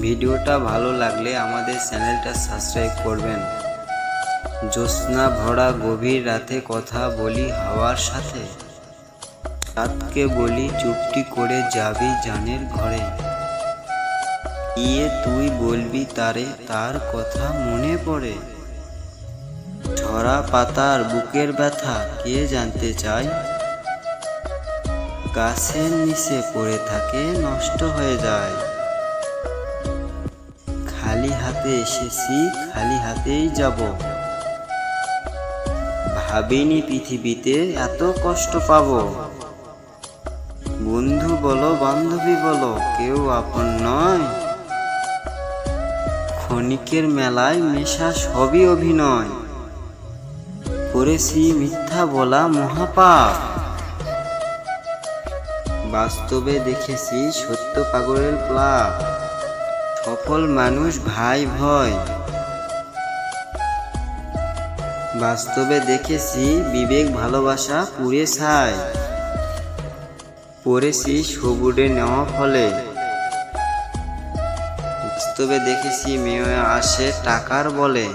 ভিডিওটা ভালো লাগলে আমাদের চ্যানেলটা সাবস্ক্রাইব করবেন। জ্যোৎস্না ভরা গভীর রাতে কথা বলি হাওয়ার সাথে। রাতকে বলি চুপটি করে যাবি জানের ঘরে। গিয়ে তুই বলবি তারে, তার কথা মনে পড়ে। ঝরা পাতার বুকের ব্যথা, কে জানতে চায়? গাছের নিচে পড়ে থাকে, নষ্ট হয়ে যায়। হাতে এসেছি, খালি হাতেই যাব। ভাবিনি পৃথিবীতে এত কষ্ট পাবো। বন্ধু বলো, বান্ধবী বলো, কেউ আপন নয়। ক্ষণিকের মেলায় মেশা সবই অভিনয়। করেছি মিথ্যা বলা মহাপাপ। বাস্তবে দেখেছি সত্য পাগলের প্লাব সফল মানুষ ভাই ভয়। বাস্তবে দেখেছি বিবেক ভালোবাসা পুড়ে ছায়। পড়েছি সবুডে নেওয়া ফলে। বাস্তবে দেখেছি মেয়ে আসে টাকার বলে।